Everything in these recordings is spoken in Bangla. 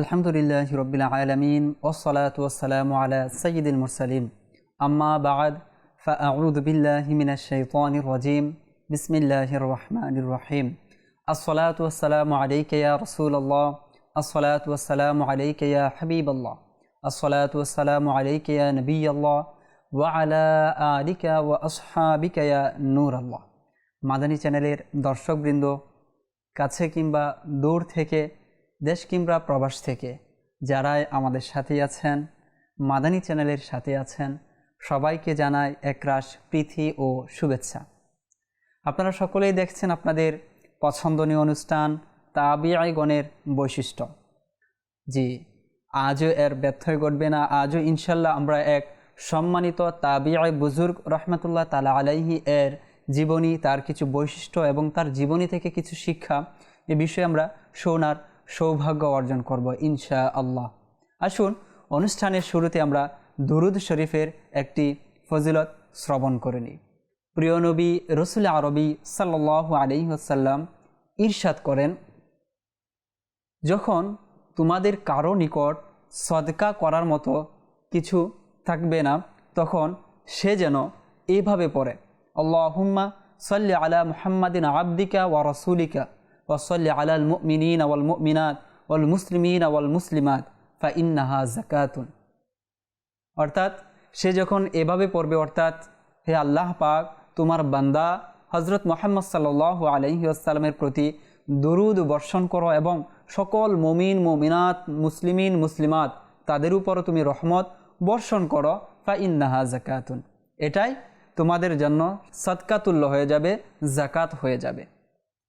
আলহামদুলিল্লাহ রবিল আলমিন ওসলাত ওসালাম আলা সঈদুল মুরসালিম আম্মা বাদ ফাউদ্দিল্লাহিমিনাশাইতান রাজিম। বিসমিল্লাহ রহমান রহিম। আসসালাত ওসালাম আলাইকেয়া রসুল্লাহ আসসালাত ওসালাম আলাইকেয়া হাবিব আল্লাহ আসসালাত ওসালাম আলাইকেয়া নবী আল্লাহ ওয়ালা আলিকা ও আসহাবিকায়া নূর আল্লাহ মাদানী চ্যানেলের দর্শকবৃন্দ, কাছে কিংবা দূর থেকে দেশ কিংবা প্রবাস থেকে যারাই আমাদের সাথে আছেন, মাদানী চ্যানেলের সাথে আছেন, সবাইকে জানাই একরাশ প্রীতি ও শুভেচ্ছা। আপনারা সকলেই দেখছেন আপনাদের পছন্দনীয় অনুষ্ঠান তাবিআইগণের বৈশিষ্ট্য। জি, আজও এর ব্যর্থই ঘটবে না। আজও ইনশাল্লাহ আমরা এক সম্মানিত তাবিআই বুজুর্গ রহমতুল্লাহ তালা আলাইহি এর জীবনী, তার কিছু বৈশিষ্ট্য এবং তার জীবনী থেকে কিছু শিক্ষা এ বিষয়ে আমরা শোনার সৌভাগ্য অর্জন করব ইনশা আল্লাহ আসুন, অনুষ্ঠানের শুরুতে আমরা দুরুদ শরীফের একটি ফজিলত শ্রবণ করে নিই। প্রিয় নবী, রসুল আরবি সাল্লাহ আলিহাসাল্লাম ঈর্ষাদ করেন, যখন তোমাদের কারও নিকট সদকা করার মতো কিছু থাকবে না, তখন সে যেন এইভাবে পড়ে আল্লাহ আল্লাহুম্মা সাল্লি আলা মুহাম্মাদিন আব্দিকা ওয়া রসুলিকা। ওসল্লি আলাল মুমিনিন ওয়াল মুমিনাত ওয়াল মুসলিমিন ওয়াল মুসলিমাত, ফা ইন্নাহা জাকাতুন অর্থাৎ সে যখন এভাবে পড়বে, অর্থাৎ হে আল্লাহ পাক, তোমার বান্দা হজরত মোহাম্মদ সাল্লাহ আলহি প্রতি দরুদ বর্ষণ করো এবং সকল মমিন, মমিনাত, মুসলিমিন, মুসলিমাত, তাদের উপরও তুমি রহমত বর্ষণ করো, ফা ইন্নাহা জাকাতুন এটাই তোমাদের জন্য সৎকাতুল্য হয়ে যাবে জাকাত হয়ে যাবে।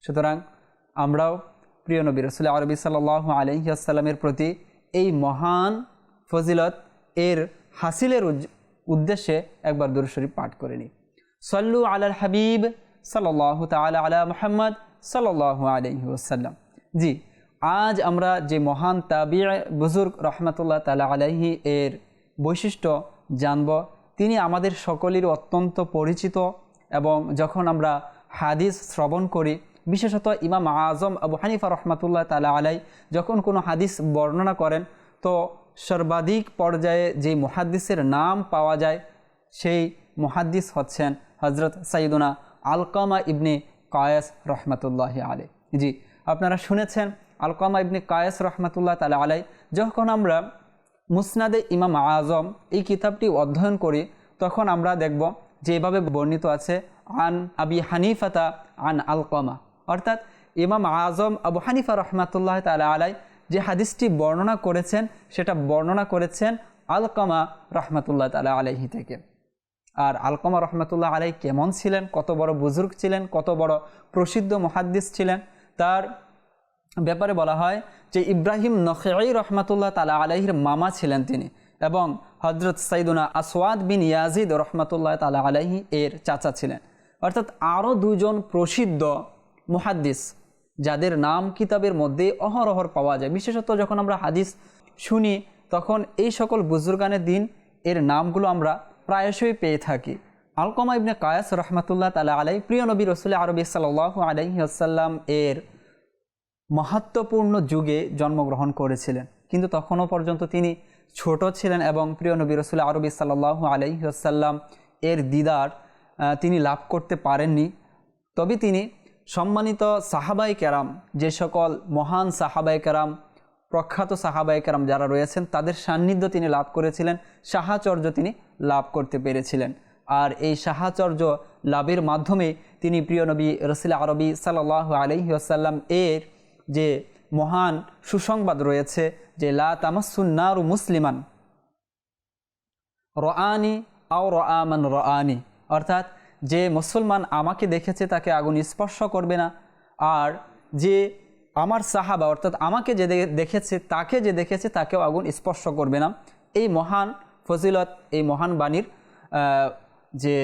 সুতরাং আমরাও প্রিয় নবী রসুল আরবি সাল্লাহ আলহিহাসাল্লামের প্রতি এই মহান ফজিলত এর হাসিলের উদ্দেশ্যে একবার দুরুশরীফ পাঠ করে নিই। সল্লু আলাল হাবিব সাল্লাহ তালা আলা মোহাম্মদ সাল্লাহ আলহি ওসাল্লাম জি, আজ আমরা যে মহান তাবি বুজুর্গ রহমতুল্লাহ তালা আলাহি এর বৈশিষ্ট্য জানব, তিনি আমাদের সকলের অত্যন্ত পরিচিত এবং যখন আমরা হাদিস শ্রবণ করি বিশেষত ইমাম আজম আবু হানিফা রহমাতুল্লাহ তালা আলাই যখন কোনো হাদিস বর্ণনা করেন, তো সর্বাধিক পর্যায়ে যে মুহাদ্দিসের নাম পাওয়া যায়, সেই মুহাদ্দিস হচ্ছেন হজরত সাইদুনা আলকামা ইবনে কায়েস রহমতুল্লাহ আলাই জি, আপনারা শুনেছেন আলকামা ইবনে কায়েস রহমতুল্লাহ তালা আলাই যখন আমরা মুসনাদে ইমাম আজম এই কিতাবটি অধ্যয়ন করি, তখন আমরা দেখব যে এভাবে বর্ণিত আছে, আন আবি হানিফাতা আন আলকামা। অর্থাৎ ইমাম আজম আবু হানিফা রহমাতুল্লাহ তালা আলাই যে হাদিসটি বর্ণনা করেছেন, সেটা বর্ণনা করেছেন আলকামা রহমাতুল্লাহ তালা আলাইহি থেকে। আর আলকামা রহমতুল্লাহ আলাই কেমন ছিলেন? কত বড় বুজুর্গ ছিলেন? কত বড় প্রসিদ্ধ মহাদ্দিস ছিলেন? তার ব্যাপারে বলা হয় যে ইব্রাহিম নখেই রহমতুল্লাহ তালা আলাইহির মামা ছিলেন তিনি এবং হজরত সাইদুনা আসওয়াদ বিন ইয়াজিদ রহমাতুল্লাহ তালা আলাইহি এর চাচা ছিলেন। অর্থাৎ আরও দুজন প্রসিদ্ধ মুহাদ্দিস, যাদের নাম কিতাবের মধ্যে অহরহর পাওয়া যায়। বিশেষত যখন আমরা হাদিস শুনি, তখন এই সকল বুজুর্গানের দিন এর নামগুলো আমরা প্রায়শই পেয়ে থাকি। আলকমা ইবনে কায়াস রহমতুল্লাহ তালা আলাই প্রিয় নবী রসুল আরবি সাল্লাহ আলহি আসাল্লাম এর মহত্বপূর্ণ যুগে জন্মগ্রহণ করেছিলেন। কিন্তু তখনও পর্যন্ত তিনি ছোট ছিলেন এবং প্রিয় নবী রসুল আরবি সাল্লাহ আলহি আসাল্লাম এর দিদার তিনি লাভ করতে পারেননি। তবে তিনি সম্মানিত সাহাবাই কেরাম, যে সকল মহান সাহাবাই কেরাম, প্রখ্যাত সাহাবাই কেরাম যারা রয়েছেন, তাদের সান্নিধ্য তিনি লাভ করেছিলেন, সাহাচর্য তিনি লাভ করতে পেরেছিলেন। আর এই সাহাচর্য লাভের মাধ্যমে তিনি প্রিয় নবী রসিল আরবি সাল্লাহ আলহি আসাল্লাম এর যে মহান সুসংবাদ রয়েছে, যে লা তামাসুন্নারু মুসলিমান, রআনি আও রআমান রআনি, অর্থাৎ যে মুসলমান আমাকে দেখেছে তাকে আগুন স্পর্শ করবে না। আর যে আমার সাহাবা, অর্থাৎ আমাকে যে দেখেছে, তাকে যে দেখেছে, তাকেও আগুন স্পর্শ করবে না। এই মহান ফজিলত, এই মহান বাণীর যে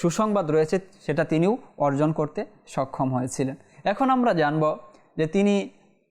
সুসংবাদ রয়েছে, সেটা তিনিও অর্জন করতে সক্ষম হয়েছিলেন। এখন আমরা জানব যে তিনি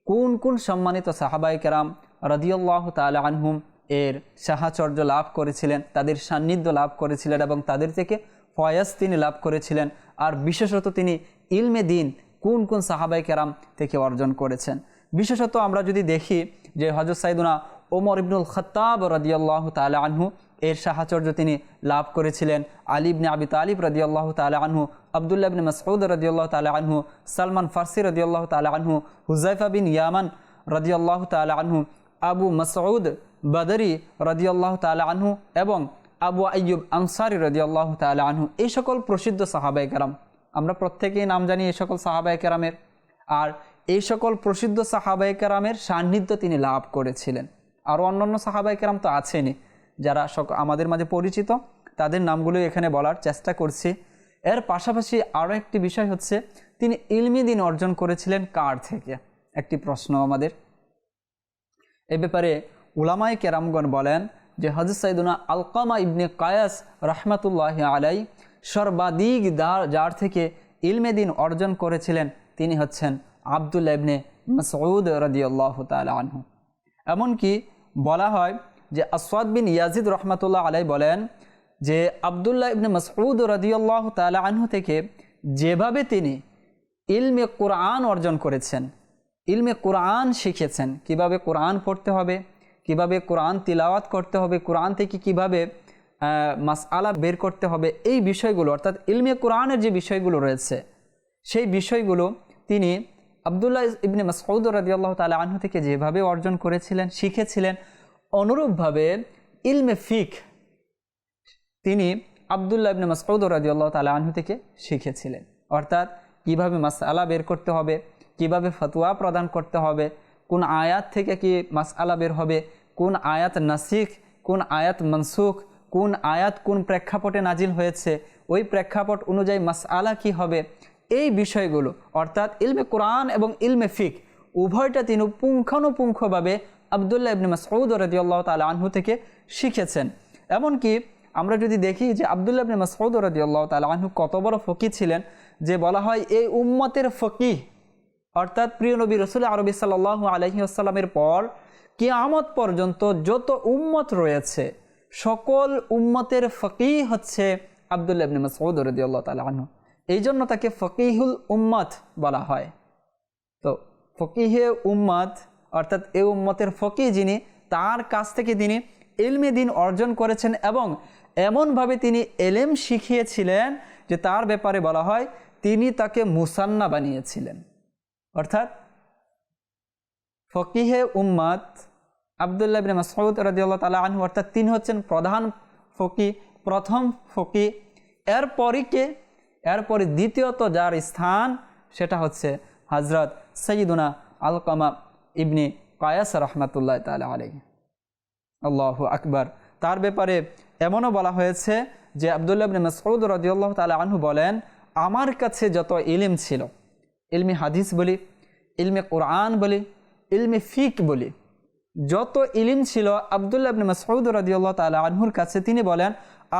কোন কোন সম্মানিত সাহাবাই কেরাম রদিউল্লাহ তাল আনহুম এর সাহাচর্য লাভ করেছিলেন, তাদের সান্নিধ্য লাভ করেছিলেন এবং তাদের থেকে ফয়াজ তিনি লাভ করেছিলেন আর বিশেষত তিনি ইলমে দিন কোন কোন সাহাবাই কেরাম থেকে অর্জন করেছেন। বিশেষত আমরা যদি দেখি যে হজরত সাইদুনা ওমর ইবনুল খত্তাব রদিয়াল্লাহ তালা আনহু, এর সাহাচর্য তিনি লাভ করেছিলেন। আলী ইবনে আবি তালিব রদিয়াল্লাহ তালা আনহু, আবদুল্লাহ মাসউদ রদিয়াল্লাহ তালা আনহু, সালমান ফার্সি রদিয়াল্লাহ তালা আনহু হুজাইফা বিন ইয়ামান রদিয়াল্লাহ তালা আনহু, আবু মাসউদ বদরি রদিয়াল্লাহ তালা আনহু এবং আবু আইয়ুব আনসারি রদিয়াল্লাহ তালা আনহু, এই সকল প্রসিদ্ধ সাহাবাই কেরাম, আমরা প্রত্যেকেই নাম জানি এই সকল সাহাবাই কেরামের, আর এই সকল প্রসিদ্ধ সাহাবাই কেরামের সান্নিধ্য তিনি লাভ করেছিলেন। আরও অন্যান্য সাহাবাই কেরাম তো আছেনই, যারা সক, আমাদের মাঝে পরিচিত, তাদের নামগুলো এখানে বলার চেষ্টা করছি। এর পাশাপাশি আরও একটি বিষয় হচ্ছে, তিনি ইলমি দিন অর্জন করেছিলেন কার থেকে? একটি প্রশ্ন আমাদের। এ ব্যাপারে উলামাই কেরামগণ বলেন যে হজরত সাইদুনা আলকামা ইবনে কায়াস রহমাতুল্লাহ আলাই সর্বাধিক যার থেকে ইলমে দিন অর্জন করেছিলেন, তিনি হচ্ছেন আবদুল্লা ইবনে মসউদ রদিয়াল্লাহ তালা আনহু। এমনকি বলা হয় যে আসওয়াদ বিন ইয়াজিদ রহমতুল্লাহ আলাই বলেন যে আবদুল্লাহ ইবনে মসউদ রদিয়াল্লাহ তালা আনহু থেকে যেভাবে তিনি ইলমে কোরআন অর্জন করেছেন, ইলমে কোরআন শিখেছেন, কীভাবে কোরআন পড়তে হবে কীভাবে কোরআন তিলাওয়াত করতে হবে, কোরআন থেকে কীভাবে মাসআলা বের করতে হবে, এই বিষয়গুলো, অর্থাৎ ইলমে কোরআনের যে বিষয়গুলো রয়েছে, সেই বিষয়গুলো তিনি আবদুল্লাহ ইবনে মাসউদ রাদিয়াল্লাহু তাআলা আনহু থেকে যেভাবে অর্জন করেছিলেন, শিখেছিলেন, অনুরূপভাবে ইলমে ফিক তিনি আবদুল্লাহ ইবনে মাসউদ রাদিয়াল্লাহু তাআলা আনহু থেকে শিখেছিলেন। অর্থাৎ কীভাবে মাসআলা বের করতে হবে, কীভাবে ফতোয়া প্রদান করতে হবে কোন আয়াত থেকে কি মাসআলা বের হবে? কোন আয়াত নাসিক কোন আয়াত মনসুখ? কোন আয়াত কোন প্রেক্ষাপটে নাজিল হয়েছে? ওই প্রেক্ষাপট অনুযায়ী মাসআলা কি হবে? এই বিষয়গুলো, অর্থাৎ ইলমে কোরআন এবং ইলমে ফিক, উভয়টা তিনি পুঙ্খানুপুঙ্খভাবে আবদুল্লাহ ইবনে মাসউদ রদিয়াল্লাহ তালা আনহু থেকে শিখেছেন। এমনকি আমরা যদি দেখি যে আবদুল্লাহ ইবনে মাসউদ রদিয়াল্লাহ তালা আনহু কত বড় ফকি ছিলেন যে বলা হয়, এই উম্মতের ফকি অর্থাৎ প্রিয় নবী রসুল আরবি সাল্লাহ আলহি আসসালামের পর কিয়ামত পর্যন্ত যত উম্মত রয়েছে, সকল উম্মতের ফকি হচ্ছে আবদুল্লাহ ইবনে মাসউদ রদিয়াল্লাহ আনহু। এই জন্য তাকে ফকিহুল উম্মত বলা হয়। তো ফকিহে উম্মত, অর্থাৎ এ উম্মতের ফকি যিনি, তার কাছ থেকে তিনি এলমে দিন অর্জন করেছেন এবং এমনভাবে তিনি এলেম শিখিয়েছিলেন যে তার ব্যাপারে বলা হয়, তিনি তাকে মুসান্না বানিয়েছিলেন। অর্থাৎ ফকিহে উম্মাদ আবদুল্লাহ বিন মাসউদ রাজিউল্লাহ তালা আনহু, অর্থাৎ তিনি হচ্ছেন প্রধান ফকি, প্রথম ফকি। এরপরই কে? এরপরে দ্বিতীয়ত যার স্থান সেটা হচ্ছে হজরত সঈদুনা আলকামা ইবনি কায়াস রহমতুল্লাহ তালা আলী আল্লাহ আকবর। তার ব্যাপারে এমনও বলা হয়েছে যে আবদুল্লাহ ইবনে মসউদ রদিউল্লাহ তালা আনহু বলেন, আমার কাছে যত ইলিম ছিল ইলমি হাদিস বলি, ইলমে কোরআন বলি, ইলমে ফিক বলি। যত ইলিম ছিল, আবদুল্লাহ ইবনে মসউদ রদিউল্লাহ তালা আনহুর কাছে তিনি বলেন,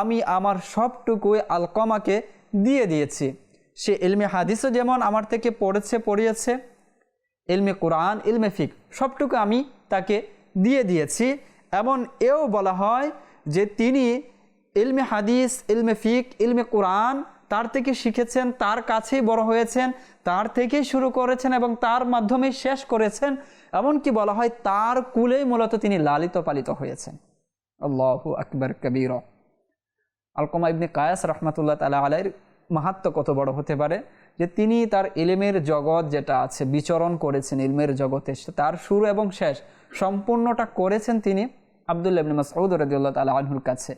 আমি আমার সবটুকুই আলকমাকে দিয়ে দিয়েছি। সে ইলমে হাদিসও যেমন আমার থেকে পড়েছে, পড়িয়েছে, ইলমে কোরআন, ইলমে ফিক, সবটুকু আমি তাকে দিয়ে দিয়েছি। এমন এও বলা হয় যে তিনি ইলমে হাদিস, ইলমে ফিক, ইলমে কোরআন তার থেকে শিখেছেন, তার কাছেই বড় হয়েছেন, তার থেকেই শুরু করেছেন এবং তার মাধ্যমে শেষ করেছেন। এমনকি বলা হয় তার কুলেই মূলত তিনি লালিত পালিত হয়েছেন। আল্লাহ আকবর কবির। আলকমা ইবনে কায়াস রহমতুল্লাহ তালা আলাইয়ের মাহাত্ম কত বড় হতে পারে যে তিনি তার এলেমের জগৎ যেটা আছে, বিচরণ করেছেন ইলমের জগতে। তার শুরু এবং শেষ সম্পূর্ণটা করেছেন তিনি আবদুল্লাহ ইবনে মাসউদ রদিউল্লাহ তালা আনহুর কাছে।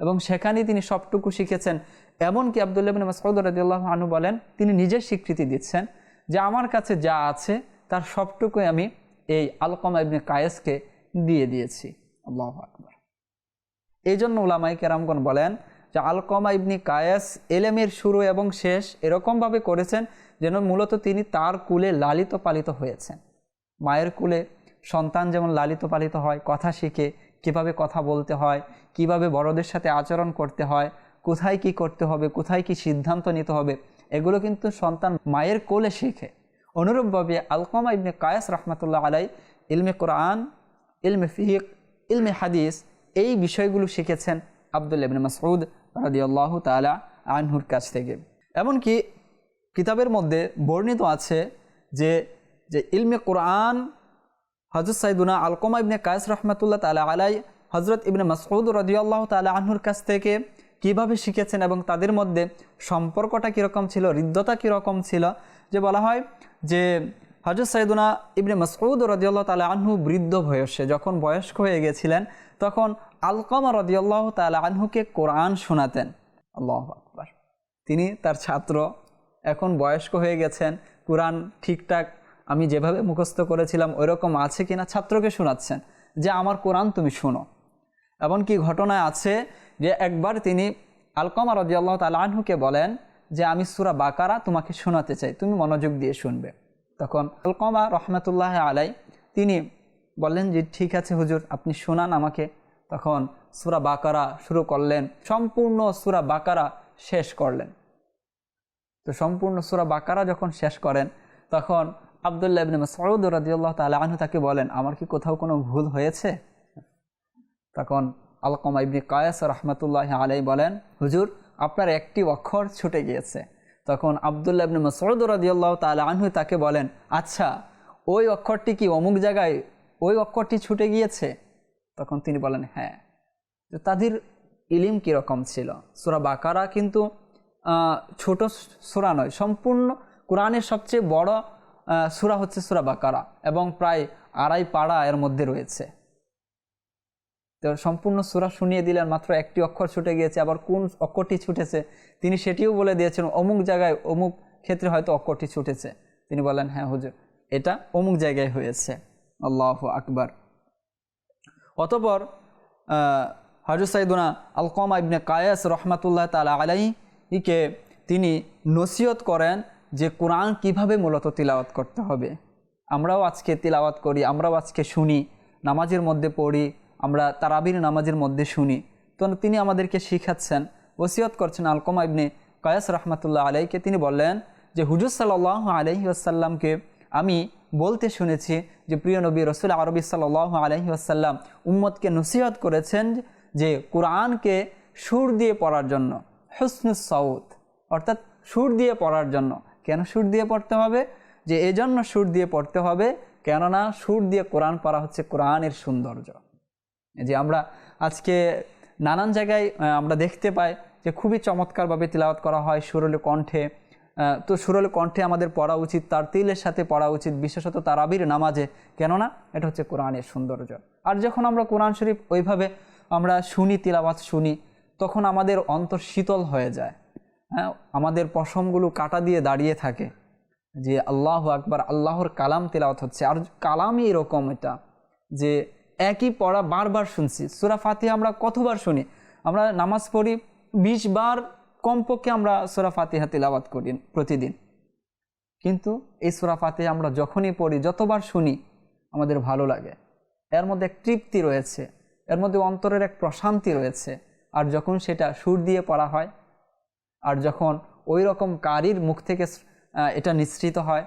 এবং সেখানেই তিনি সবটুকু শিখেছেন। এমনকি আবদুল্লাহ ইবনে মাসউদ রদিউল্লাহ আনহু বলেন, তিনি নিজে স্বীকৃতি দিচ্ছেন যে আমার কাছে যা আছে, তার সবটুকুই আমি এই আলকমা ইবনে কায়েসকে দিয়ে দিয়েছি। আল্লাহ আকবর। এই জন্য ওলামাই কেরামগণ বলেন যে আলকমা ইবনি কায়াস এলেমের শুরু এবং শেষ এরকমভাবে করেছেন যেন মূলত তিনি তার কুলে লালিত পালিত হয়েছেন। মায়ের কুলে সন্তান যেমন লালিত পালিত হয়, কথা শিখে কীভাবে কথা বলতে হয়, কীভাবে বড়দের সাথে আচরণ করতে হয় কোথায় কি করতে হবে, কোথায় কি সিদ্ধান্ত নিতে হবে, এগুলো কিন্তু সন্তান মায়ের কোলে শেখে। অনুরূপভাবে আলকমা ইবনে কায়াস রহমতুল্লাহ আলাই ইলমে কোরআন, ইলমে ফিক, ইলমে হাদিস এই বিষয়গুলো শিখেছেন আবদুল্লা ইবনে মাসউদ রাদিয়াল্লাহু তালা আনহুর কাছ থেকে। এমনকি কিতাবের মধ্যে বর্ণিত আছে যে যে ইলমে কোরআন হজরত সাইদুনা আলকমা ইবনে কায়েস রহমতুল্লাহ তালা আলাই হজরত ইবনে মাসউদ রদিয়াল্লাহ তালা আনহুর কাছ থেকে কীভাবে শিখেছেন এবং তাদের মধ্যে সম্পর্কটা কীরকম ছিল, হৃদ্যতা কীরকম ছিল? যে বলা হয় যে হজরত সাইদুনা ইবনে মাসউদ রদিয়াল্লাহ তালা আহ্নু বৃদ্ধ বয়সে, যখন বয়স্ক হয়ে গেছিলেন, তখন আলকমা রদিয়াল্লাহ তালা আহ্নুকে কোরআন শোনাতেন। আল্লাহ আকবার। তিনি তার ছাত্র, এখন বয়স্ক হয়ে গেছেন, কোরআন ঠিকঠাক আমি যেভাবে মুখস্থ করেছিলাম ওইরকম আছে কিনা ছাত্রকে শোনাচ্ছেন যে, আমার কোরআন তুমি শোনো। এমনকি ঘটনায় আছে যে একবার তিনি আলকমা রদিয়াল্লাহ তালাহুকে বলেন যে, আমি সুরা বাকারা তোমাকে শোনাতে চাই, তুমি মনোযোগ দিয়ে শুনবে। তখন আলকমা রহমতুল্লাহ আলাই তিনি বললেন যে, ঠিক আছে হুজুর, আপনি শোনান আমাকে। তখন সুরা বাকারা শুরু করলেন, সম্পূর্ণ সুরা বাকারা শেষ করলেন। তো সম্পূর্ণ সুরা বাকারা যখন শেষ করেন, তখন আবদুল্লাহ ইবনে মাসউদ রাদিয়াল্লাহু তাআলা আনহু তাকে বলেন, আমার কি কোথাও কোনো ভুল হয়েছে? তখন আলকমা ইবনে কায়াস রহমতুল্লাহ আলাই বলেন, হুজুর, আপনার একটি অক্ষর ছুটে গিয়েছে। তখন আবদুল্লাহ ইবনে মাসউদ রাদিয়াল্লাহু তাআলা আনহু তাকে বলেন আচ্ছা ওই অক্ষরটি কি অমুক জায়গায়, ওই অক্ষরটি ছুটে গিয়েছে? তখন তিনি বলেন হ্যাঁ। তো তাদের ইলিম কীরকম ছিল? সুরা বাকারা কিন্তু ছোট সুরা নয়, সম্পূর্ণ কোরআনের সবচেয়ে বড় সুরা হচ্ছে সুরা বাকারা এবং প্রায় আড়াই পাড়া এর মধ্যে রয়েছে। তো সম্পূর্ণ সুরা শুনিয়ে দিলেন, মাত্র একটি অক্ষর ছুটে গিয়েছে, আবার কোন অক্ষরটি ছুটেছে? তিনি সেটিও বলে দিয়েছেন, অমুক জায়গায়, অমুক ক্ষেত্রে হয়তো অক্ষরটি ছুটেছে। তিনি বলেন হ্যাঁ হুজুর, এটা অমুক জায়গায় হয়েছে। আল্লাহ আকবার। অতপর হজর সাইদুনা আলকমা ইবনে কায়াস রহমাতুল্লাহ তালা আলাইকে তিনি নসিহত করেন যে কোরআন কীভাবে মূলত তিলাওয়াত করতে হবে। আমরাও আজকে তিলাওয়াত করি, আমরাও আজকে শুনি, নামাজের মধ্যে পড়ি আমরা তারাবির নামাজের মধ্যে শুনি। তো তিনি আমাদেরকে শিখাচ্ছেন। ওসিয়ত করছেন আলকমা ইবনে কয়াস রহমতুল্লাহ আলাইকে। তিনি বললেন যে, হুজুর সাল্লাহ আলহি আসাল্লামকে আমি বলতে শুনেছি যে, প্রিয় নবী রসুল আরবি সাল্লাহ আলহি আসাল্লাম উম্মদকে নসিহত করেছেন যে, কোরআনকে সুর দিয়ে পড়ার জন্য, হসনুস সাউদ অর্থাৎ সুর দিয়ে পড়ার জন্য। কেন সুর দিয়ে পড়তে হবে? যে, এজন্য সুর দিয়ে পড়তে হবে। কেননা সুর দিয়ে কোরআন পড়া হচ্ছে কোরআনের সৌন্দর্য। যে আমরা আজকে নানান জায়গায় আমরা দেখতে পাই যে খুবই চমৎকারভাবে তিলাওয়াত করা হয় সুরলে কণ্ঠে। তো সুরলে কণ্ঠে আমাদের পড়া উচিত, তার তিলের সাথে পড়া উচিত, বিশেষত তারাবির নামাজে। কেননা এটা হচ্ছে কোরআনের সৌন্দর্য। আর যখন আমরা কোরআন শরীফ ওইভাবে আমরা শুনি, তিলাওয়াত শুনি, তখন আমাদের অন্তর শীতল হয়ে যায়। হ্যাঁ আমাদের পশমগুলো কাটা দিয়ে দাঁড়িয়ে থাকে যে আল্লাহ আকবার, আল্লাহর কালাম তেলাওয়াত হচ্ছে। আর কালামই এরকম এটা যে একই পড়া বারবার শুনছি। সুরা ফাতিহা আমরা কতবার শুনি? আমরা নামাজ পড়ি বিশ বার, কমপক্ষে আমরা সুরা ফাতিহা তেলাওয়াত করি প্রতিদিন। কিন্তু এই সুরা ফাতিহা আমরা যখনই পড়ি, যতবার শুনি, আমাদের ভালো লাগে। এর মধ্যে এক তৃপ্তি রয়েছে, এর মধ্যে অন্তরের এক প্রশান্তি রয়েছে। আর যখন সেটা সুর দিয়ে পড়া হয়, আর যখন ওই রকম কারির মুখ থেকে এটা নিঃসৃত হয়,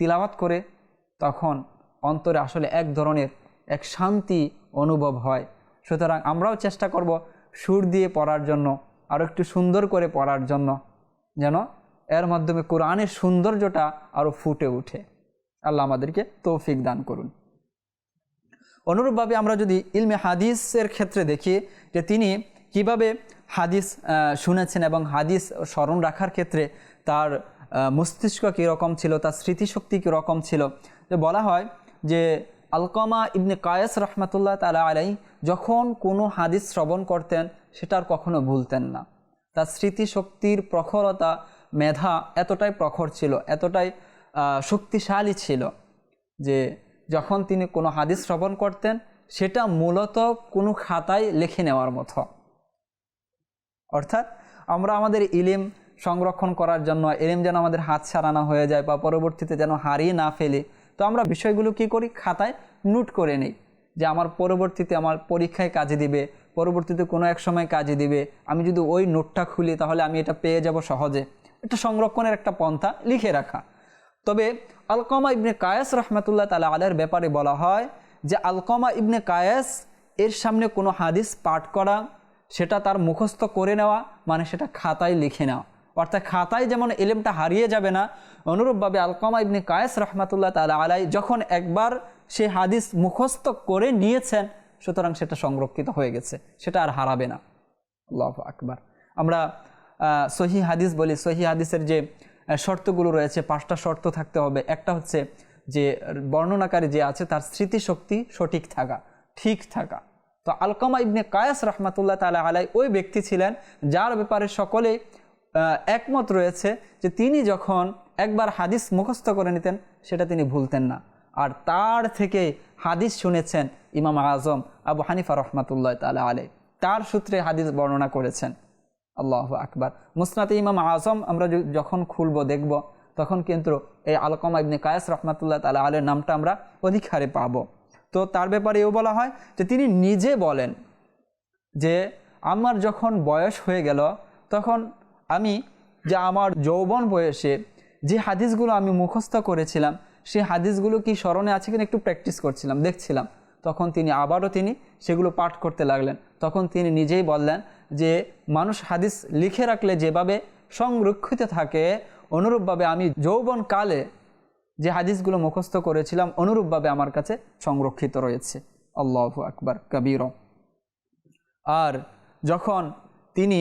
তিলাওয়াত করে, তখন অন্তরে আসলে এক ধরনের এক শান্তি অনুভব হয়। সুতরাং আমরাও চেষ্টা করব সুর দিয়ে পড়ার জন্য আরও একটু সুন্দর করে পড়ার জন্য, যেন এর মাধ্যমে কোরআনের সৌন্দর্যটা আরও ফুটে উঠে আল্লাহ আমাদেরকে তৌফিক দান করুন। অনুরূপভাবে আমরা যদি ইলমে হাদিসের ক্ষেত্রে দেখি যে তিনি কীভাবে হাদিস শুনেছেন এবং হাদিস স্মরণ রাখার ক্ষেত্রে তার মস্তিষ্ক কীরকম ছিল, তার স্মৃতিশক্তি কীরকম ছিল বলা হয় যে আলকামা ইবনে কায়েস রহমতুল্লাহ তালা আলাই যখন কোনো হাদিস শ্রবণ করতেন সেটার কখনো ভুলতেন না। তার স্মৃতিশক্তির প্রখরতা মেধা এতটাই প্রখর ছিল, এতটাই শক্তিশালী ছিল যে যখন তিনি কোনো হাদিস শ্রবণ করতেন, সেটা মূলত কোনো খাতায় লিখে নেওয়ার মতো। অর্থাৎ আমরা আমাদের ইলিম সংরক্ষণ করার জন্য, ইলিম যেন আমাদের হাত ছাড়ানো হয়ে যায় বা পরবর্তীতে যেন হারিয়ে না ফেলি তো আমরা বিষয়গুলো কি করি? খাতায় নোট করে নিই যে আমার পরবর্তীতে আমার পরীক্ষায় কাজে দিবে, পরবর্তীতে কোনো এক সময় কাজে দিবে। আমি যদি ওই নোটটা খুলি তাহলে আমি এটা পেয়ে যাব সহজে। এটা সংরক্ষণের একটা পন্থা লিখে রাখা। তবে আলকমা ইবনে কায়েস রহমতুল্লাহ তালা আলের ব্যাপারে বলা হয় যে আলকমা ইবনে কায়েস এর সামনে কোনো হাদিস পাঠ করা, সেটা তার মুখস্থ করে নেওয়া মানে সেটা খাতায় লিখে নেওয়া। অর্থাৎ খাতায় যেমন এলেমটা হারিয়ে যাবে না, অনুরূপভাবে আলকামা ইবনে কায়েস রহমাতুল্লাহ তালা আলাই যখন একবার সে হাদিস মুখস্থ করে নিয়েছেন, সুতরাং সেটা সংরক্ষিত হয়ে গেছে, সেটা আর হারাবে না। আল্লাহ আকবার। আমরা সহি হাদিস বলি সহি হাদিসের যে শর্তগুলো রয়েছে, পাঁচটা শর্ত থাকতে হবে। একটা হচ্ছে যে, বর্ণনাকারী যে আছে, তার স্মৃতিশক্তি সঠিক থাকা, ঠিক থাকা। তো আলকামা ইবনে কায়াস রহমাতুল্লাহ তালা আলাই ওই ব্যক্তি ছিলেন, যার ব্যাপারে সকলে একমত রয়েছে যে তিনি যখন একবার হাদিস মুখস্থ করে নিতেন, সেটা তিনি ভুলতেন না। আর তার থেকে হাদিস শুনেছেন ইমাম আজম আবু হানিফা রহমাতুল্লাহ তালা আলে তার সূত্রে হাদিস বর্ণনা করেছেন। আল্লাহ আকবার। মুসনাতে ইমাম আজম আমরা যখন খুলব, দেখব, তখন কিন্তু এই আলকমা ইবনে কায়াস রহমাতুল্লাহ তালা আলের নামটা আমরা অধিক হারে পাব। তো তার ব্যাপারে এও বলা হয় যে তিনি নিজে বলেন যে, আমার যখন বয়স হয়ে গেল, তখন আমি যে আমার যৌবন বয়সে যে হাদিসগুলো আমি মুখস্থ করেছিলাম, সেই হাদিসগুলো কি স্মরণে আছে কিনা একটু প্র্যাকটিস করছিলাম, দেখছিলাম। তখন তিনি আবারও তিনি সেগুলো পাঠ করতে লাগলেন। তখন তিনি নিজেই বললেন যে, মানুষ হাদিস লিখে রাখলে যেভাবে সংরক্ষিত থাকে, অনুরূপভাবে আমি যৌবন কালে যে হাদিসগুলো মুখস্থ করেছিলাম, অনুরূপভাবে আমার কাছে সংরক্ষিত রয়েছে। আল্লাহ আকবার, কবির। আর যখন তিনি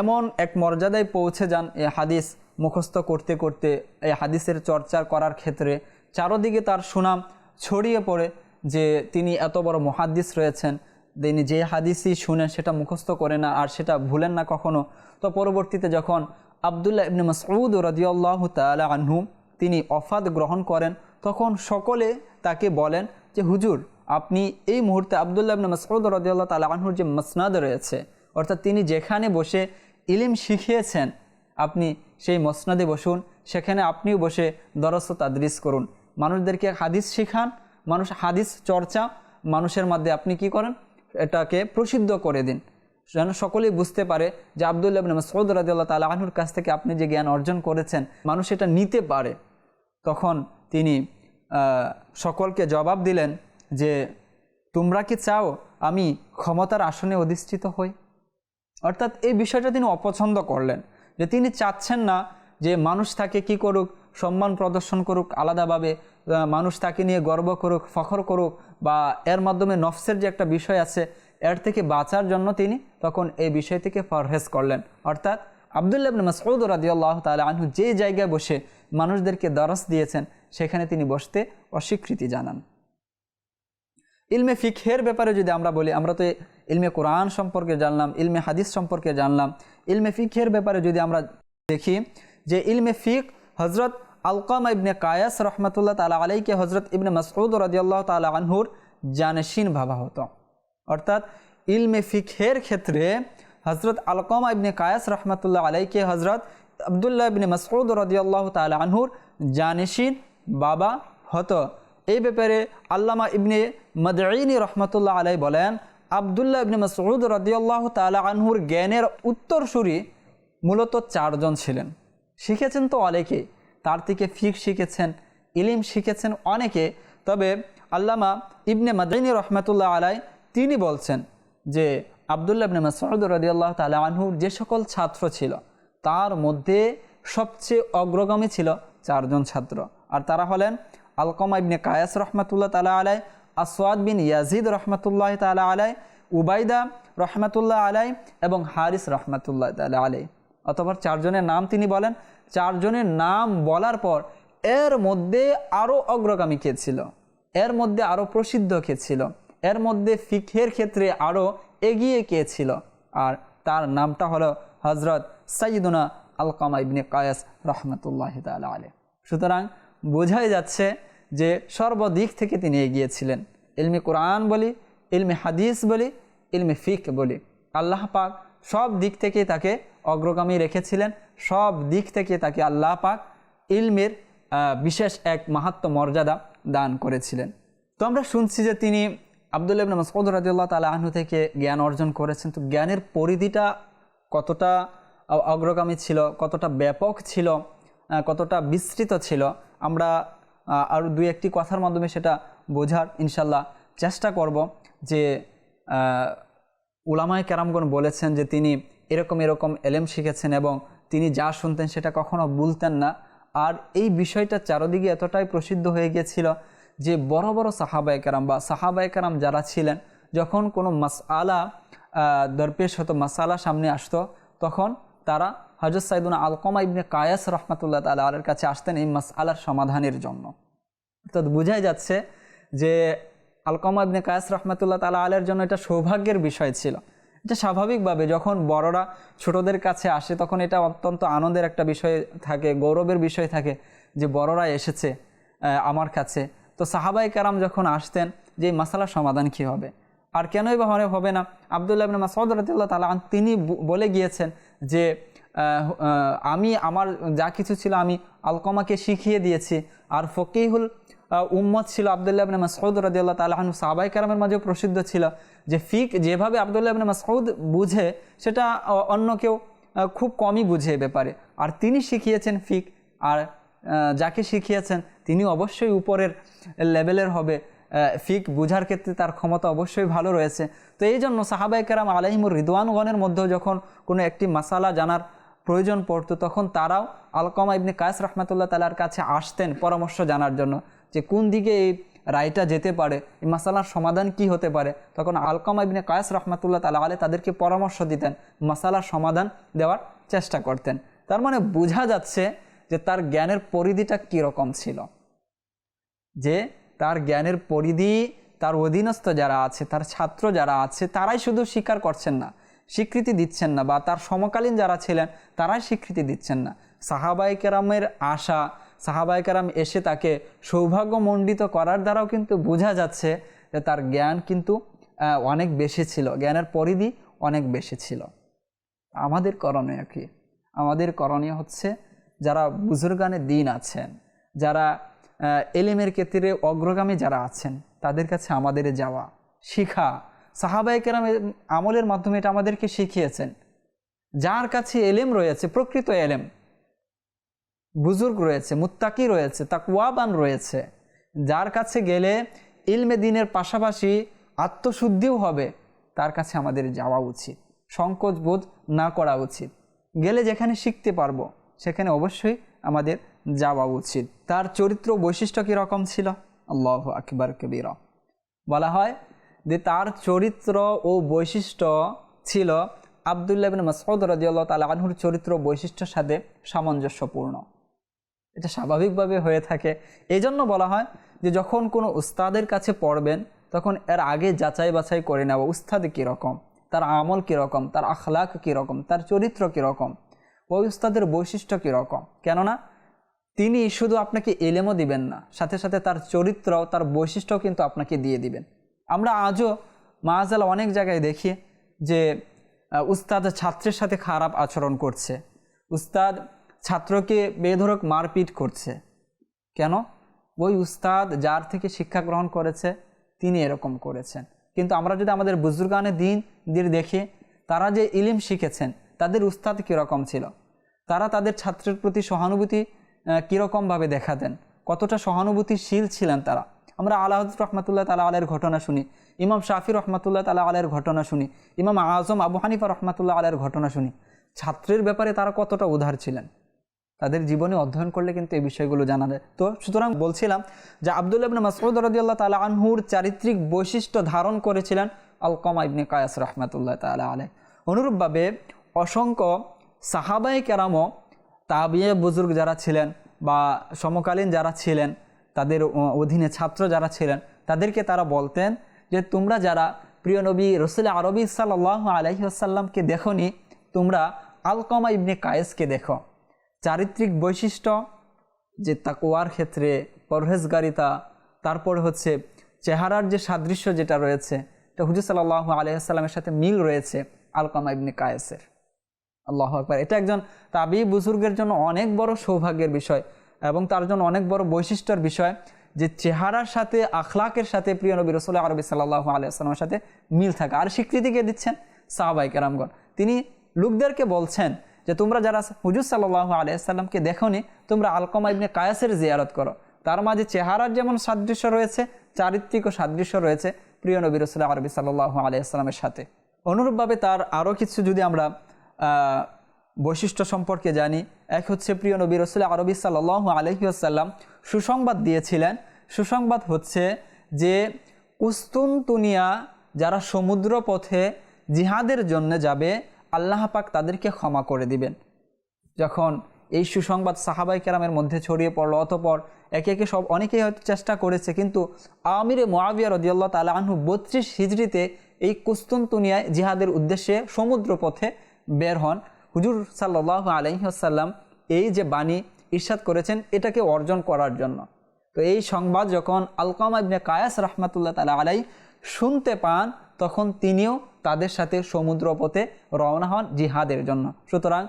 এমন এক মর্যাদায় পৌঁছে যান এই হাদিস মুখস্থ করতে করতে এই হাদিসের চর্চা করার ক্ষেত্রে। চারোদিকে তার সুনাম ছড়িয়ে পড়ে যে তিনি এত বড় মহাদ্দিস রয়েছেন। তিনি যে হাদিসই শুনেন সেটা মুখস্থ করে না আর সেটা ভুলেন না কখনো। তো পরবর্তীতে যখন আবদুল্লাহ ইবনে মাসউদ রদিয়াল্লাহ তালা আনহু তিনি অফাদ গ্রহণ করেন, তখন সকলে তাকে বলেন যে, হুজুর, আপনি এই মুহূর্তে আবদুল্লাহ ইবনে মাসউদ রদিয়াল্লাহ তালা আনহুর যে মসনাদ রয়েছে অর্থাৎ তিনি যেখানে বসে ইলিম শিখিয়েছেন, আপনি সেই মসনাদে বসুন, সেখানে আপনিও বসে দরস ও তাদরিস করুন। মানুষদেরকে হাদিস শিখান, মানুষ হাদিস চর্চা, মানুষের মধ্যে আপনি কি করেন? এটাকে প্রসিদ্ধ করে দিন। যেন সকলেই বুঝতে পারে যে আবদুল্লাহ ইবনে মাসউদ রাদিয়াল্লাহু তাআলা আনহুর কাছ থেকে আপনি যে জ্ঞান অর্জন করেছেন, মানুষ এটা নিতে পারে। তখন তিনি সকলকে জবাব দিলেন যে, তোমরা কি চাও আমি ক্ষমতার আসনে অধিষ্ঠিত হই? অর্থাৎ এই বিষয়টা তিনি অপছন্দ করলেন, যে তিনি চাচ্ছেন না যে মানুষ তাকে কি করুক, সম্মান প্রদর্শন করুক, আলাদাভাবে মানুষ তাকে নিয়ে গর্ব করুক, ফখর করুক, বা এর মাধ্যমে নফসের যে একটা বিষয় আছে, এর থেকে বাঁচার জন্য তিনি তখন এই বিষয় থেকে পরহেজ করলেন। অর্থাৎ আবদুল্লাহ ইবনে মাসউদ রাদিয়াল্লাহু তাআলা আনহু যে জায়গায় বসে মানুষদেরকে দরস দিয়েছেন, সেখানে তিনি বসতে অস্বীকৃতি জানান। ইলমে ফিকহের ব্যাপারে যদি আমরা বলি, আমরা তো ইলমে কোরআন সম্পর্কে জানলাম, ইলমে হাদিস সম্পর্কে জানলাম। ইলমে ফিকহের ব্যাপারে যদি আমরা দেখি যে ইলমে ফিক হজরত আলকামা ইবনে কায়াস রহমতুল্লাহ তালা আলাইকে হজরত ইবনে মাসউদ রাজিয়াল্লাহ তালা আনহুর জানেশিন ভাবা হতো। অর্থাৎ ইলমে ফিকহের ক্ষেত্রে হজরত আলকামা ইবনে কায়াস রহমতুল্লাহ আলাইকে হজরত আবদুল্লাহ ইবনে মাসউদ রাজিয়াল্লাহ তালা আনহুর জানেশিন বাবা হতো। এই ব্যাপারে আল্লামা ইবনে মদঈনী রহমতুল্লাহ আলাই বলেন, আবদুল্লাহ ইবনে মাসউদ রাদিয়াল্লাহু তাআলা আনহুর জ্ঞানের উত্তরসূরি মূলত চারজন ছিলেন। শিখেছেন তো অনেকে, তার থেকে ফিক শিখেছেন, ইলিম শিখেছেন অনেকে, তবে আল্লামা ইবনে মদঈনী রহমতুল্লাহ আলাই তিনি বলছেন যে, আবদুল্লাহ ইবনে মাসউদ রাদিয়াল্লাহু তাআলা আনহুর যে সকল ছাত্র ছিল, তার মধ্যে সবচেয়ে অগ্রগামী ছিল চারজন ছাত্র। আর তারা হলেন আলকমা ইবনে কায়াস রহমতুল্লাহ তালা আলাই আসওয়াদ বিন ইয়াজিদ রহমতুল্লাহ তালা আলাই উবাইদা রহমতুল্লাহ আলাই এবং হারিস রহমতুল্লাহ তালা আলাই অথবা চারজনের নাম তিনি বলেন। চারজনের নাম বলার পর এর মধ্যে আরও অগ্রগামী কে ছিল? এর মধ্যে আরও প্রসিদ্ধ কে ছিল? এর মধ্যে ফিখের ক্ষেত্রে আরও এগিয়ে কে ছিল? আর তার নামটা হলো হজরত সাইদুনা আলকামা ইবনে কায়াস রহমতুল্লাহ তালা আলাই সুতরাং বোঝাই যাচ্ছে যে সর্বদিক থেকে তিনি এগিয়েছিলেন। ইলমি কোরআন বলি, ইলমি হাদিস বলি, ইলমি ফিক বলি। আল্লাহ পাক সব দিক থেকে তাকে অগ্রগামী রেখেছিলেন, সব দিক থেকে তাকে আল্লাহ পাক ইলমের বিশেষ এক মাহাত্ম মর্যাদা দান করেছিলেন। তো আমরা শুনছি যে তিনি আবদুল্লাহ ইবনে মাসউদ রাদিয়াল্লাহু তাআলা আনহু থেকে জ্ঞান অর্জন করেছেন। তো জ্ঞানের পরিধিটা কতটা অগ্রগামী ছিল, কতটা ব্যাপক ছিল কতটা বিস্তৃত ছিল আমরা আরও দুই একটি কথার মাধ্যমে সেটা বোঝার ইনশাল্লাহ চেষ্টা করব যে উলামায় কেরামগণ বলেছেন যে তিনি এরকম এরকম এলেম শিখেছেন এবং তিনি যা শুনতেন সেটা কখনো ভুলতেন না। আর এই বিষয়টা চারদিকে এতটাই প্রসিদ্ধ হয়ে গিয়েছিল যে বড় বড় সাহাবাই কারাম বা সাহাবাই কারাম যারা ছিলেন যখন কোনো আহ, দরপেশ হতো মাসালা সামনে আসতো তখন তারা হজরত সাইদুন আলকমা ইবনে কায়াস রহমতুল্লাহ তালা আলের কাছে আসতেন এই মাস আলার সমাধানের জন্য। তো বোঝাই যাচ্ছে যে আলকমা ইবনে কায়াস রহমতুল্লাহ তালা আলের জন্য এটা সৌভাগ্যের বিষয় ছিল। এটা স্বাভাবিকভাবে যখন বড়রা ছোটদের কাছে আসে তখন এটা অত্যন্ত আনন্দের একটা বিষয় থাকে, গৌরবের বিষয় থাকে যে বড়রা এসেছে আমার কাছে। তো সাহাবাই কারাম যখন আসতেন যে এই মাসালার সমাধান কী হবে? আর কেনই বা হবে না? আবদুল্লাহ ইবনে মাসউদ রাদিয়াল্লাহু তিনি বলে গিয়েছেন যে আমি আমার যা কিছু ছিল আমি আলকমাকে শিখিয়ে দিয়েছি। আর ফকিহুল আহ, উম্মত ছিল আবদুল্লাহ ইবনে মাসউদ রাদিয়াল্লাহু তাআলা আনহু সাহাবাই কারামের মাঝেও প্রসিদ্ধ ছিল যে ফিক যেভাবে আবদুল্লাহ ইবনে মাসউদ বুঝে সেটা অন্য কেউ খুব কমই বুঝে ব্যাপারে। আর তিনি শিখিয়েছেন ফিক আর যাকে শিখিয়েছেন তিনি অবশ্যই উপরের লেভেলের হবে। ফিক বুঝার ক্ষেত্রে তার ক্ষমতা অবশ্যই ভালো রয়েছে। তো এই জন্য সাহাবাই কেরাম আলাইমুর রিদওয়ানগণের মধ্যেও যখন কোনো একটি মাসালা জানার প্রয়োজন পড়তো, তখন তারাও আলকমা ইবনে কায়েস রহমতুল্লাহ তালার কাছে আসতেন পরামর্শ জানার জন্য যে কোন দিকে এই রায়টা যেতে পারে, এই মাসালার সমাধান কি হতে পারে। তখন আলকমা ইবনে কায়েস রহমতুল্লাহ তালা আলে তাদেরকে পরামর্শ দিতেন, মাসালার সমাধান দেওয়ার চেষ্টা করতেন। তার মানে বোঝা যাচ্ছে যে তার জ্ঞানের পরিধিটা কীরকম ছিল। যে তার জ্ঞানের পরিধি, তার অধীনস্থ যারা আছে, তার ছাত্র যারা আছে, তারাই শুধু স্বীকার করছেন না। স্বীকৃতি দিচ্ছেন না বা তার সমকালীন যারা ছিলেন, তারাই স্বীকৃতি দিচ্ছেন না। সাহাবাই কেরামের আশা সাহাবাই কেরাম এসে তাকে সৌভাগ্যমণ্ডিত করার দ্বারাও কিন্তু বোঝা যাচ্ছে যে তার জ্ঞান কিন্তু অনেক বেশি ছিল। জ্ঞানের পরিধি অনেক বেশি ছিল। আমাদের করণীয় কি? আমাদের করণীয় হচ্ছে যারা বুজুর্গানে দিন আছেন, যারা এলিমের ক্ষেত্রে অগ্রগামী যারা আছেন, তাদের কাছে আমাদের যাওয়া, শিখা সাহাবাই কেরামের আমলের মাধ্যমে এটা আমাদেরকে শিখিয়েছেন। যার কাছে এলেম রয়েছে, প্রকৃত এলেম, বুজুর্গ রয়েছে, মুত্তাকি রয়েছে তাকুয়াবান রয়েছে, যার কাছে গেলে ইলমে দিনের পাশাপাশি আত্মশুদ্ধিও হবে, তার কাছে আমাদের যাওয়া উচিত, সংকোচ বোধ না করা উচিত। গেলে যেখানে শিখতে পারব, সেখানে অবশ্যই আমাদের যাওয়া উচিত। তার চরিত্র বৈশিষ্ট্য কীরকম ছিল? আল্লাহ আকবর, কবির। বলা হয় যে তার চরিত্র ও বৈশিষ্ট্য ছিল আবদুল্লাহ বিন মাসউদ রাদিয়াল্লাহু তাআলা আনহুর চরিত্র বৈশিষ্ট্যের সাথে সামঞ্জস্যপূর্ণ। এটা স্বাভাবিকভাবে হয়ে থাকে। এই জন্য বলা হয় যে যখন কোনো উস্তাদের কাছে পড়বেন, তখন এর আগে যাচাই বাছাই করে নেওয়া উস্তাদ কীরকম, তার আমল কীরকম, তার আখলাক কীরকম, তার চরিত্র কীরকম, ওই উস্তাদের বৈশিষ্ট্য কীরকম। কেননা, তিনি শুধু আপনাকে এলেমও দিবেন না, সাথে সাথে তার চরিত্র, তার বৈশিষ্ট্য কিন্তু আপনাকে দিয়ে দিবেন। আমরা আজও, মাহাজাল অনেক জায়গায় দেখি যে উস্তাদ ছাত্রের সাথে খারাপ আচরণ করছে। উস্তাদ ছাত্রকে বেধরক মারপিট করছে। কেন? ওই উস্তাদ যার থেকে শিক্ষা গ্রহণ করেছে, তিনি এরকম করেছেন। কিন্তু আমরা যদি আমাদের বুজুর্গানের দিন দিয়ে দেখি, তারা যে ইলিম শিখেছেন, তাদের উস্তাদ কীরকম ছিল? তারা তাদের ছাত্রের প্রতি সহানুভূতি কীরকমভাবে দেখাতেন? কতটা সহানুভূতিশীল ছিলেন তারা? আমরা আলাহদ রহমতুল্লাহ তালা আলের ঘটনা শুনি। ইমাম শাফি রহমতুল্লাহ তালা আলের ঘটনা শুনি। ইমাম আজম আবু হানিফা রহমতুল্লাহ আলের ঘটনা শুনি। ছাত্রের ব্যাপারে তারা কতটা উদার ছিলেন? তাদের জীবনে অধ্যয়ন করলে কিন্তু এই বিষয়গুলো জানা যায়। তো সুতরাং বলছিলাম যে আবদুল্লাহ ইবনে মাসউদ রাদিয়াল্লাহু তাআলা আনহুর চারিত্রিক বৈশিষ্ট্য ধারণ করেছিলেন আলকমা ইবনে কায়াস রহমাতুল্লাহ তাআলা আলাইহ। অনুরূপভাবে অসংখ্য সাহাবাই কেরামও তাবিয়ে বুজুর্গ যারা ছিলেন বা সমকালীন যারা ছিলেন তাদের অধীনে ছাত্র যারা ছিলেন, তাদেরকে তারা বলতেন যে তোমরা যারা প্রিয় নবী রসুল আরবি সাল্লাহ আলহিহাসাল্লামকে দেখনি, তোমরা আলকমা ইবনে কায়েসকে দেখো। চারিত্রিক বৈশিষ্ট্য যে তাকুয়ার ক্ষেত্রে পরহেজগারিতা, তারপর হচ্ছে চেহারার যে সাদৃশ্য যেটা রয়েছে, এটা হুজুর সাল্লাহ আলহিহাস্লামের সাথে মিল রয়েছে আলকামা ইবনে কায়েসের। আল্লাহ আকবার। এটা একজন তাবি বুজুর্গের জন্য অনেক বড় সৌভাগ্যের বিষয়। এবং তার জন্য অনেক বড় বৈশিষ্ট্যের বিষয় যে চেহারার সাথে, আখলাকের সাথে প্রিয় নবী রসুল আরবি সাল্লাহ আলিয়াস্লামের সাথে মিল থাকে। আর স্বীকৃতি কে দিচ্ছেন? সাহাবাই কেরামগণ। তিনি লোকদেরকে বলছেন যে, তোমরা যারা হুজুর সাল্লাহ আলিয়াল্লামকে দেখোনি, তোমরা আলকমা ইবনে কায়াসের জিয়ারত করো। তার মাঝে চেহারার যেমন সাদৃশ্য রয়েছে, চারিত্রিক সাদৃশ্য রয়েছে প্রিয় নবী রসুল আরবি সাল্লাহ আলিয়াস্লামের সাথে। অনুরূপভাবে তার আরও কিছু যদি আমরা বৈশিষ্ট্য সম্পর্কে জানি। এক হচ্ছে প্রিয় নবী রসুল আরবি সাল্লাহ আলহিউসাল্লাম সুসংবাদ দিয়েছিলেন। সুসংবাদ হচ্ছে যে কুস্তুনতুনিয়া যারা সমুদ্র পথে জিহাদের জন্য যাবে, আল্লাহ পাক তাদেরকে ক্ষমা করে দিবেন। যখন এই সুসংবাদ সাহাবাই কেরামের মধ্যে ছড়িয়ে পড়ল, অতপর একে একে সব, অনেকেই হয়তো চেষ্টা করেছে, কিন্তু আমিরে মোয়াবিয়া রদিয়াল্লাহ তালা আনহু বত্রিশ হিজড়িতে এই কুস্তুনতুনিয়ায় জিহাদের উদ্দেশ্যে সমুদ্র পথে বের হন। হুজুর সাল্লাহ আলহিহাসাল্লাম এই যে বাণী ইরশাদ করেছেন, এটাকে অর্জন করার জন্য। তো এই সংবাদ যখন আলকামা ইবনে কায়াস রহমাতুল্লাহ তালা আলাই শুনতে পান, তখন তিনিও তাদের সাথে সমুদ্র পথে রওনা হন জিহাদের জন্য। সুতরাং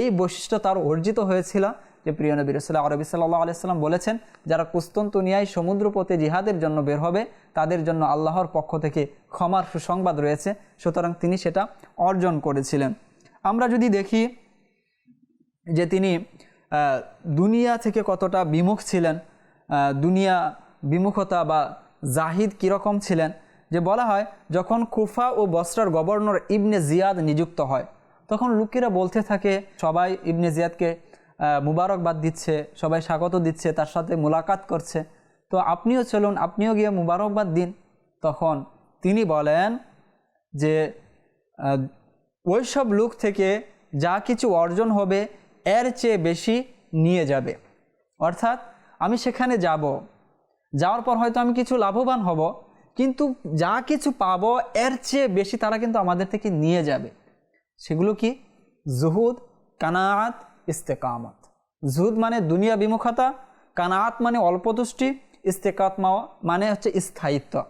এই বৈশিষ্ট্য তার অর্জিত হয়েছিল যে প্রিয় নবী রসুল্লাহ আরবি সাল্লাহ আলাইসাল্লাম বলেছেন, যারা কুস্তন্তুনিয়ায় সমুদ্র পথে জিহাদের জন্য বের হবে, তাদের জন্য আল্লাহর পক্ষ থেকে ক্ষমার সুসংবাদ রয়েছে। সুতরাং তিনি সেটা অর্জন করেছিলেন। আমরা যদি দেখি যে তিনি দুনিয়া থেকে কতটা বিমুখ ছিলেন দুনিয়া বিমুখতা বা জাহিদ কীরকম ছিলেন, যে বলা হয় যখন কুফা ও বস্রার গভর্নর ইবনে জিয়াদ নিযুক্ত হয়, তখন লোকেরা বলতে থাকে, সবাই ইবনে জিয়াদকে মুবারকবাদ দিচ্ছে, সবাই স্বাগত দিচ্ছে, তার সাথে মোলাকাত করছে। তো আপনিও চলুন, আপনিও গিয়ে মুবারকবাদ দিন। তখন তিনি বলেন যে আহ, ওইসব লোক থেকে যা কিছু অর্জন হবে এর চেয়ে বেশি নিয়ে যাবে। অর্থাৎ আমি সেখানে যাব। যাওয়ার পর হয়তো আমি কিছু লাভবান হব কিন্তু যা কিছু পাব এর চেয়ে বেশি তারা কিন্তু আমাদের থেকে নিয়ে যাবে। সেগুলো কি? জুহুদ কানাআত ইস্তেকামত। জুহুদ মানে দুনিয়া বিমুখতা কানাআত মানে অল্পতুষ্টি ইস্তেকাতমা মানে হচ্ছে স্থায়িত্ব।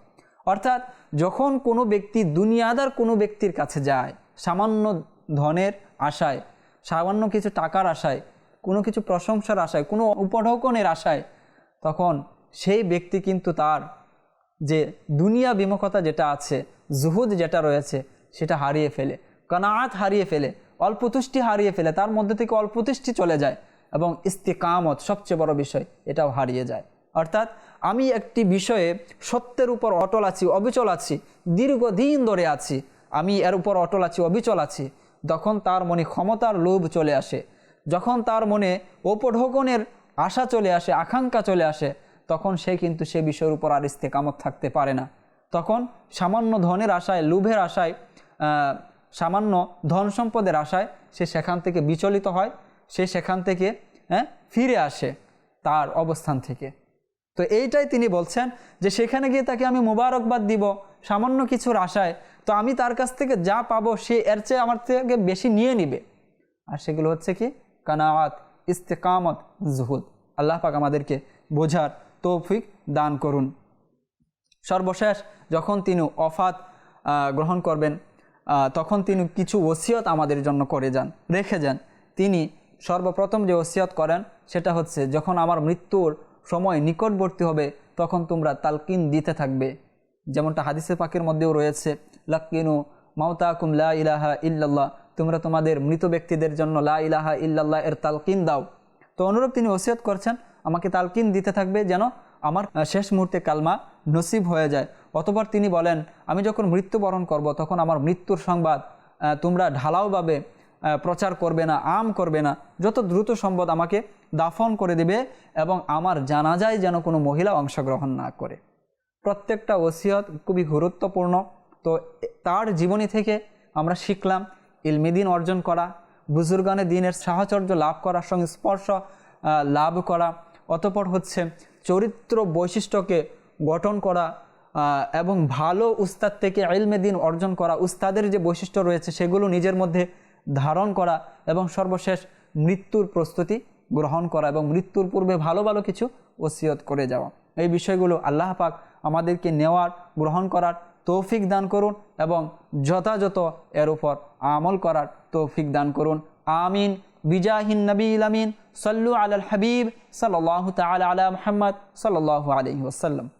অর্থাৎ যখন কোনো ব্যক্তি দুনিয়াদার কোনো ব্যক্তির কাছে যায় সামান্য ধনের আশায়, সামান্য কিছু টাকার আশায়, কোনো কিছু প্রশংসার আশায়, কোনো উপঢৌকনের আশায়, তখন সেই ব্যক্তি কিন্তু তার যে দুনিয়া বিমুখতা যেটা আছে, জুহুদ যেটা রয়েছে, সেটা হারিয়ে ফেলে, কানাআত হারিয়ে ফেলে, অল্পতুষ্টি হারিয়ে ফেলে, তার মধ্যে থেকে অল্পতুষ্টি চলে যায় এবং ইস্তিকামত সবচেয়ে বড় বিষয়, এটাও হারিয়ে যায়। অর্থাৎ আমি একটি বিষয়ে সত্যের উপর অটল আছি, অবিচল আছি, দীর্ঘদিন ধরে আছি আমি এর উপর অটল আছি, অবিচল আছি। তখন তার মনে ক্ষমতার লোভ চলে আসে। যখন তার মনে উপঢৌকনের আশা চলে আসে, আকাঙ্ক্ষা চলে আসে, তখন সে কিন্তু সে বিষয়ের উপর আর ইস্তেকামত থাকতে পারে না। তখন সামান্য ধনের আশায়, লোভের আশায় সামান্য ধন সম্পদের আশায় সে সেখান থেকে বিচলিত হয়, সে সেখান থেকে হ্যাঁ ফিরে আসে তার অবস্থান থেকে। তো এইটাই তিনি বলছেন যে সেখানে গিয়ে তাকে আমি মুবারকবাদ দিব সামান্য কিছুর আশায়, তো আমি তার কাছ থেকে যা পাবো সে এর চেয়ে আমার থেকে বেশি নিয়ে নিবে। আর সেগুলো হচ্ছে কি? কানাওয়াত, ইস্তেকামত, জুহুদ। আল্লাহ পাক আমাদেরকে বোঝার তৌফিক দান করুন। সর্বশেষ, যখন তিনি অফাত গ্রহণ করবেন তখন তিনি কিছু ওসিয়ত আমাদের জন্য করে যান, রেখে যান। তিনি সর্বপ্রথম যে ওসিয়ত করেন, সেটা হচ্ছে যখন আমার মৃত্যুর সময় নিকটবর্তী হবে, তখন তোমরা তালকিন দিতে থাকবে। যেমনটা হাদিসে পাকের মধ্যেও রয়েছে, লাক্কিনু মাউতাকুম লা ইলাহা ইল্লাল্লাহ, তোমরা তোমাদের মৃত ব্যক্তিদের জন্য লা ইলাহা ইল্লাল্লাহ এর তালকিন দাও। তো অনুরূপ তিনি ওসিয়ত করছেন, আমাকে তালকিন দিতে থাকবে যেন আমার শেষ মুহূর্তে কালমা নসিব হয়ে যায়। অতপর তিনি বলেন, আমি যখন মৃত্যুবরণ করব, তখন আমার মৃত্যুর সংবাদ তোমরা ঢালাওভাবে প্রচার করবে না, আম করবে না। যত দ্রুত সম্ভব আমাকে দাফন করে দিবে এবং আমার জানাজায় যেন কোনো মহিলা অংশগ্রহণ না করে। প্রত্যেকটা ওসিয়ত খুবই গুরুত্বপূর্ণ। তো তার জীবনী থেকে আমরা শিখলাম ইলমিদিন অর্জন করা, বুজুর্গানে দিনের সাহচর্য লাভ করার সঙ্গে স্পর্শ লাভ করা, অতপর হচ্ছে চরিত্র বৈশিষ্ট্যকে গঠন করা এবং ভালো উস্তাদ থেকে ইলমে দিন অর্জন করা, উস্তাদের যে বৈশিষ্ট্য রয়েছে সেগুলো নিজের মধ্যে ধারণ করা এবং সর্বশেষ মৃত্যুর প্রস্তুতি গ্রহণ করা এবং মৃত্যুর পূর্বে ভালো ভালো কিছু ওসিয়ত করে যাওয়া। এই বিষয়গুলো আল্লাহ পাক আমাদেরকে নেওয়ার, গ্রহণ করার তৌফিক দান করুন এবং যথাযথ এর উপর আমল করার তৌফিক দান করুন। আমিন। বিজাহিন নবীল আমিন। সাল্লু আল হাবিব সাল্লাহ তাল আলা মোহাম্মদ সাল্লাহ আলহি ওসাল্লাম